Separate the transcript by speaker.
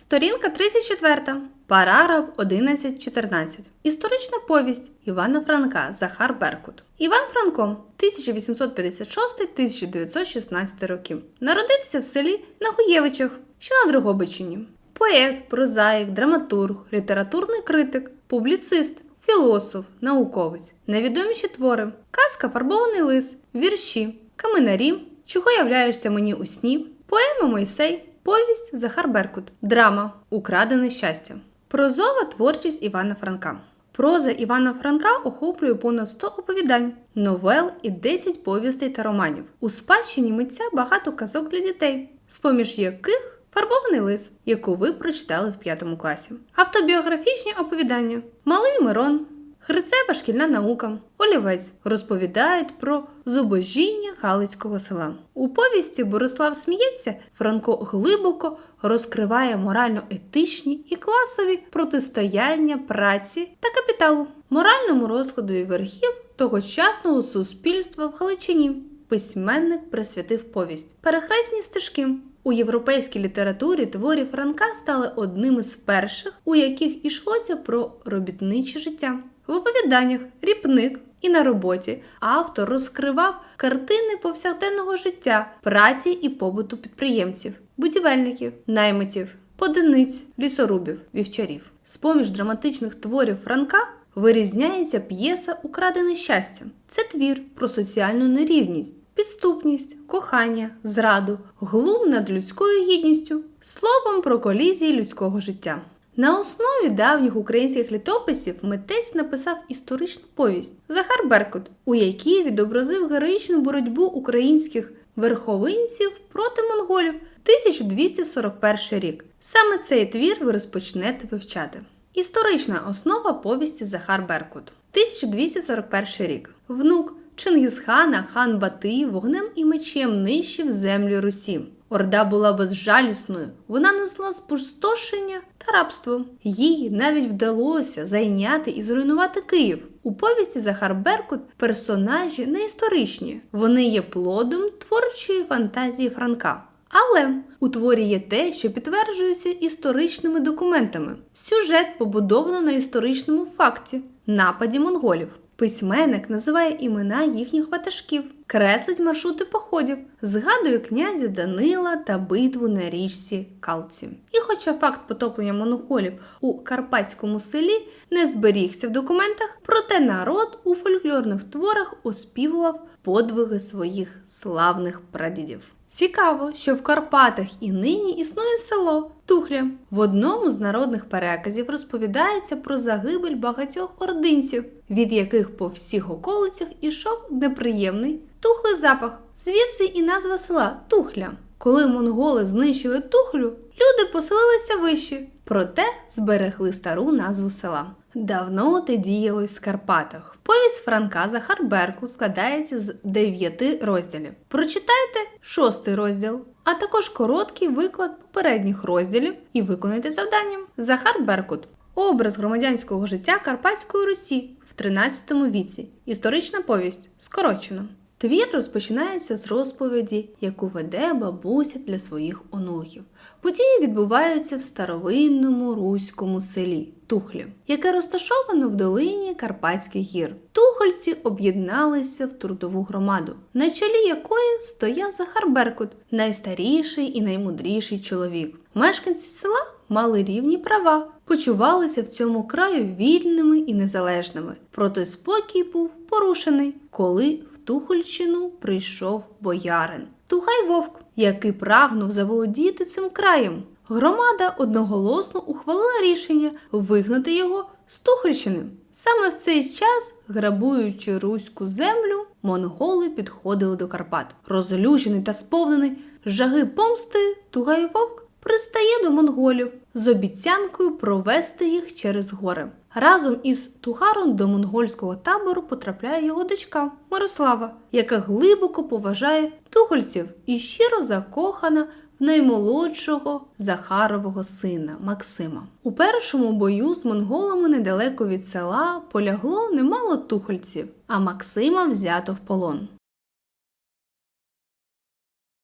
Speaker 1: Сторінка 34. Параграф 11.14. Історична повість Івана Франка Захар Беркут. Іван Франко 1856-1916 років. Народився в селі Нагуєвичах, що на Дрогобичині. Поет, прозаїк, драматург, літературний критик, публіцист, філософ, науковець. Найвідоміші твори: казка Фарбований лис, вірші, каменарі, чого являєшся мені у сні, поема Мойсей, повість Захар Беркут, драма Украдене щастя. Прозова творчість Івана Франка. Проза Івана Франка охоплює понад 100 оповідань, новел і 10 повістей та романів. У спадщині митця багато казок для дітей, з-поміж яких Фарбований лис, яку ви прочитали в п'ятому класі. Автобіографічні оповідання Малий Мирон, Хрицева шкільна наука, Олівець розповідають про зубожіння Галицького села. У повісті Борислав сміється, Франко глибоко розкриває морально-етичні і класові протистояння праці та капіталу, моральному розкладу і верхів тогочасного суспільства в Галичині. Письменник присвятив повість перехресні стежки. У європейській літературі творі Франка стали одним із перших, у яких ішлося про робітниче життя. В оповіданнях Ріпник і на роботі автор розкривав картини повсякденного життя, праці і побуту підприємців, будівельників, наймитів, подиниць, лісорубів, вівчарів. З-поміж драматичних творів Франка вирізняється п'єса Украдене щастя. Це твір про соціальну нерівність. Підступність, кохання, зраду, глум над людською гідністю, словом про колізії людського життя. На основі давніх українських літописів митець написав історичну повість Захар Беркут, у якій відобразив героїчну боротьбу українських верховинців проти монголів 1241 рік. Саме цей твір ви розпочнете вивчати. Історична основа повісті Захар Беркут 1241 рік. Внук Чингісхана хан Батий вогнем і мечем нищив землю Русі. Орда була безжалісною, вона несла спустошення та рабство. Їй навіть вдалося зайняти і зруйнувати Київ. У повісті Захар Беркут персонажі не історичні, вони є плодом творчої фантазії Франка. Але у творі є те, що підтверджується історичними документами. Сюжет побудовано на історичному факті нападі монголів. Письменник називає імена їхніх ватажків, креслить маршрути походів, згадує князя Данила та битву на річці Калці. І хоча факт потоплення монголів у карпатському селі не зберігся в документах, проте народ у фольклорних творах оспівував подвиги своїх славних прадідів. Цікаво, що в Карпатах і нині існує село Тухля. В одному з народних переказів розповідається про загибель багатьох ординців, від яких по всіх околицях ішов неприємний тухлий запах, звідси і назва села Тухля. Коли монголи знищили тухлю, люди поселилися вище, проте зберегли стару назву села. Давно те діялось в Карпатах. Повість Франка Захар Беркут складається з дев'яти розділів. Прочитайте шостий розділ, а також короткий виклад попередніх розділів і виконайте завдання. Захар Беркут. Образ громадянського життя Карпатської Русі в 13 віці. Історична повість. Скорочено. Твір розпочинається з розповіді, яку веде бабуся для своїх онуків. Події відбуваються в старовинному руському селі Тухлі, яке розташовано в долині Карпатських гір. Тухольці об'єдналися в трудову громаду, на чолі якої стояв Захар Беркут, найстаріший і наймудріший чоловік. Мешканці села мали рівні права, почувалися в цьому краю вільними і незалежними. Проте спокій був порушений, коли в Тухольщину прийшов боярин. Тугай вовк, який прагнув заволодіти цим краєм. Громада одноголосно ухвалила рішення вигнати його з Тухольщини. Саме в цей час, грабуючи руську землю, монголи підходили до Карпат. Розлючений та сповнений жаги помсти, Тугай вовк пристає до монголів з обіцянкою провести їх через гори. Разом із Тугаром до монгольського табору потрапляє його дочка Мирослава, яка глибоко поважає тухольців і щиро закохана в наймолодшого Захарового сина Максима. У першому бою з монголами недалеко від села полягло немало тухольців, а Максима взято в полон.